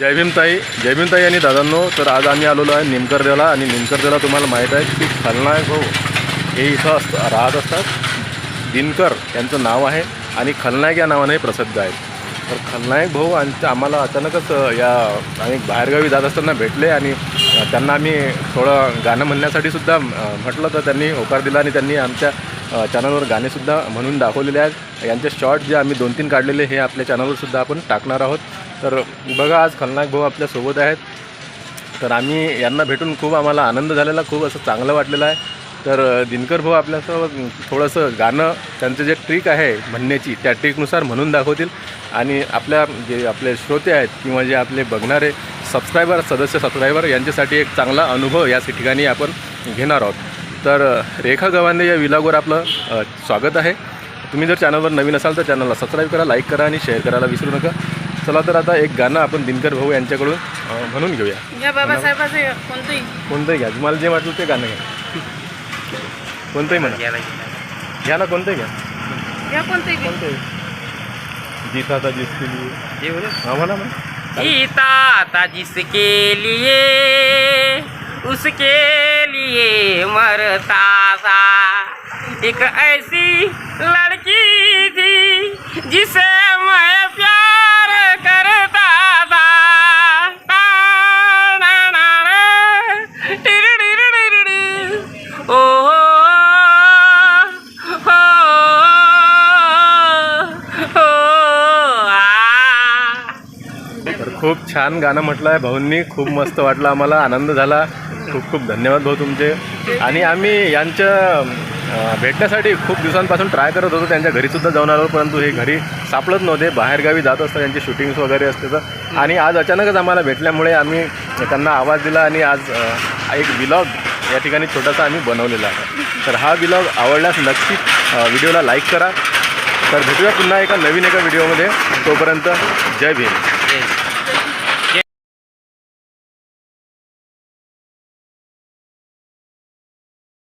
जय भीमताई जय भीमताई आणि दादांनो तर आज आम्ही आलेलो आहे निमकरदेला आणि निमकरदेला तुम्हाला माहीत आहे की खलनायक भाऊ हे इथं असत राहत असतात. दिनकर यांचं नाव आहे आणि खलनायक या नावाने प्रसिद्ध आहेत. तर खलनायक भाऊ आणि आम्हाला अचानकच या आम्ही बाहेरगावी जात असताना भेटले आणि त्यांना आम्ही थोडं गाणं म्हणण्यासाठी सुद्धा म्हटलं तर त्यांनी होकार दिला आणि त्यांनी आमच्या चॅनलवर गाणेसुद्धा म्हणून दाखवलेले आहेत. यांचे शॉर्ट जे आम्ही दोन तीन काढलेले हे आपल्या चॅनलवर सुद्धा आपण टाकणार आहोत. तर बघा आज खलनायक भाऊ आपल्यासोबत आहेत. तर आम्ही यांना भेटून खूप आम्हाला आनंद झालेला खूप असं चांगलं वाटलेलं आहे. तर दिनकर भाऊ आपल्यासोबत थोडंसं गाणं त्यांचं जे ट्रिक आहे म्हणण्याची त्या ट्रिकनुसार म्हणून दाखवतील. आणि आपल्या जे आपले श्रोते आहेत किंवा जे आपले बघणारे सबस्क्रायबर सदस्य सबस्क्रायबर यांच्यासाठी एक चांगला अनुभव या ठिकाणी आपण घेणार आहोत. तर रेखा गवांदे या विलागवर आपलं स्वागत आहे. तुम्ही जर चॅनलवर नवीन असाल तर चॅनलला सबस्क्राईब करा लाईक करा आणि शेअर करायला विसरू नका. चला तर आता एक गाणं आपण दिनकर भाऊ यांच्याकडून अ, म्हणून घेऊया. बाबासाहेबाचं कोणतंही. कोणतंही घ्या. तुम्हाला जे वाटलं ते गाणं घ्या. कोणतंही म्हणा. घ्या ना कोणतंही घ्या. या कोणतंही बी. कोणतंही. जीता था जिसके लिए. हा म्हणा म्हणा. जीता था जिसके लिए उसके लिए मरता था एक ऐसी खूप छान गाणं म्हटलं आहे भाऊंनी खूप मस्त वाटलं आम्हाला. आनंद झाला. खूप खूप धन्यवाद भाऊ तुमचे. आणि आम्ही यांच्या भेटण्यासाठी खूप दिवसांपासून ट्राय करत होतो. त्यांच्या घरीसुद्धा जाऊन आलो परंतु हे घरी सापडत नव्हते. बाहेरगावी जात असतात त्यांची शूटिंग्स वगैरे असते तर. आणि आज अचानकच आम्हाला भेटल्यामुळे आम्ही त्यांना आवाज दिला आणि आज एक विलॉग या ठिकाणी छोटासा आम्ही बनवलेला आहे. तर हा विलॉग आवडल्यास नक्की व्हिडिओला लाईक करा. तर भेटूया पुन्हा एका नवीन एका व्हिडिओमध्ये. तोपर्यंत जय भीम.